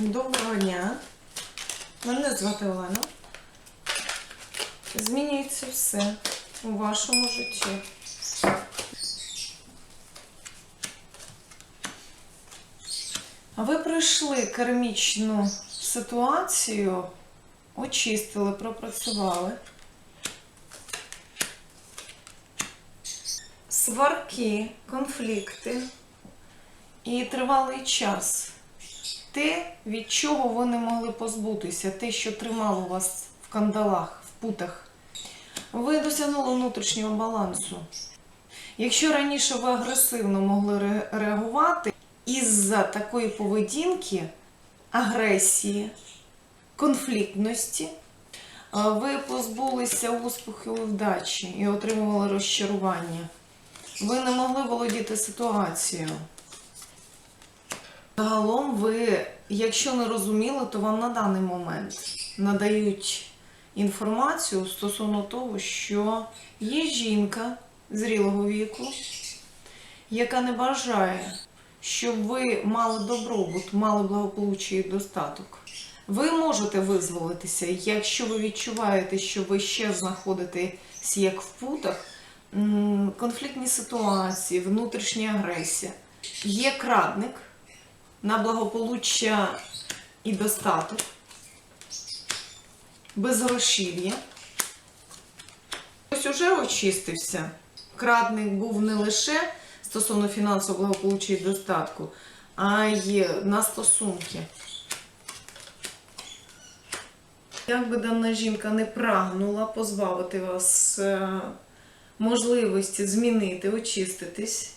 Доброго дня. Мене звати Олена. Змінюється все у вашому житті. Ви пройшли кармічну ситуацію, очистили, пропрацювали. Сварки, конфлікти і тривалий час те, від чого ви не могли позбутися, те, що тримало вас в кандалах, в путах. Ви досягнули внутрішнього балансу. Якщо раніше ви агресивно могли реагувати, із-за такої поведінки, агресії, конфліктності, ви позбулися успіху і вдачі і отримували розчарування. Ви не могли володіти ситуацією. Загалом ви, якщо не розуміли, то вам на даний момент надають інформацію стосовно того, що є жінка зрілого віку, яка не бажає, щоб ви мали добробут, мали благополуччя і достаток. Ви можете визволитися, якщо ви відчуваєте, що ви ще знаходитесь як в путах, конфліктні ситуації, внутрішня агресія. Є крадник на благополуччя і достаток, безгрошів'я. Ось уже очистився. Крадник був не лише стосовно фінансового благополуччя і достатку, а й на стосунки. Як би дана жінка не прагнула позбавити вас е, можливості змінити, очиститись,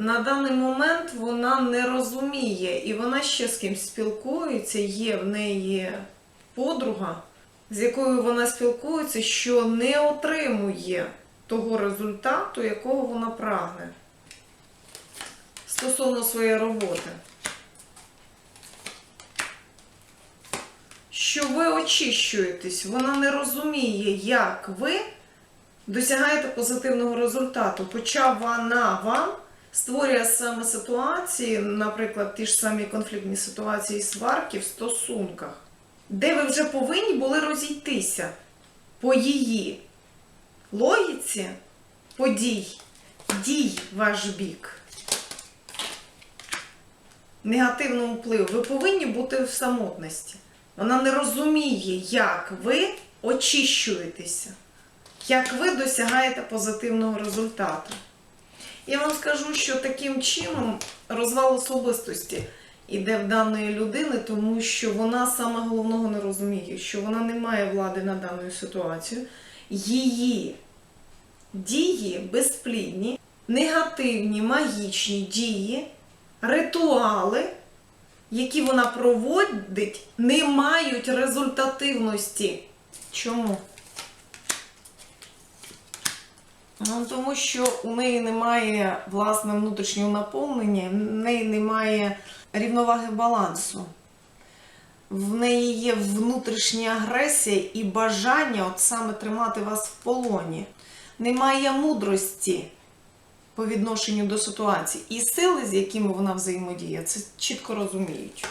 на даний момент вона не розуміє, і вона ще з кимсь спілкується, є в неї подруга, з якою вона спілкується, що не отримує того результату, якого вона прагне стосовно своєї роботи. Що ви очищуєтесь, вона не розуміє, як ви досягаєте позитивного результату, хоча вона вам створює саме ситуації, наприклад, ті ж самі конфліктні ситуації сварки в стосунках, де ви вже повинні були розійтися по її логіці подій, дій ваш бік. Негативному впливу. Ви повинні бути в самотності. Вона не розуміє, як ви очищуєтеся, як ви досягаєте позитивного результату. Я вам скажу, що таким чином розвал особистості іде в даної людини, тому що вона саме головного не розуміє, що вона не має влади над даною ситуацією. Її дії безплідні, негативні, магічні дії, ритуали, які вона проводить, не мають результативності. Чому? Ну, тому що у неї немає власне внутрішнього наповнення, в неї немає рівноваги балансу. В неї є внутрішня агресія і бажання от саме тримати вас в полоні. Немає мудрості по відношенню до ситуації. І сили, з якими вона взаємодіє, це чітко розуміють.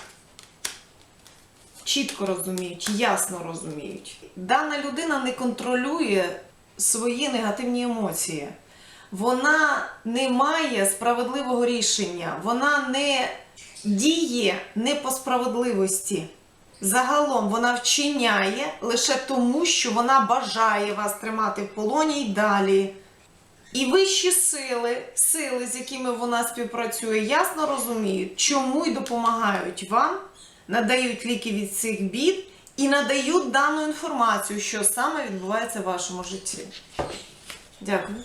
Чітко розуміють, ясно розуміють. Дана людина не контролює свої негативні емоції. Вона не має справедливого рішення, вона не діє не по справедливості. Загалом вона вчиняє лише тому, що вона бажає вас тримати в полоні й далі. І вищі сили, сили, з якими вона співпрацює, ясно розуміють, чому й допомагають вам, надають ліки від цих бід і надають дану інформацію, що саме відбувається в вашому житті. Дякую.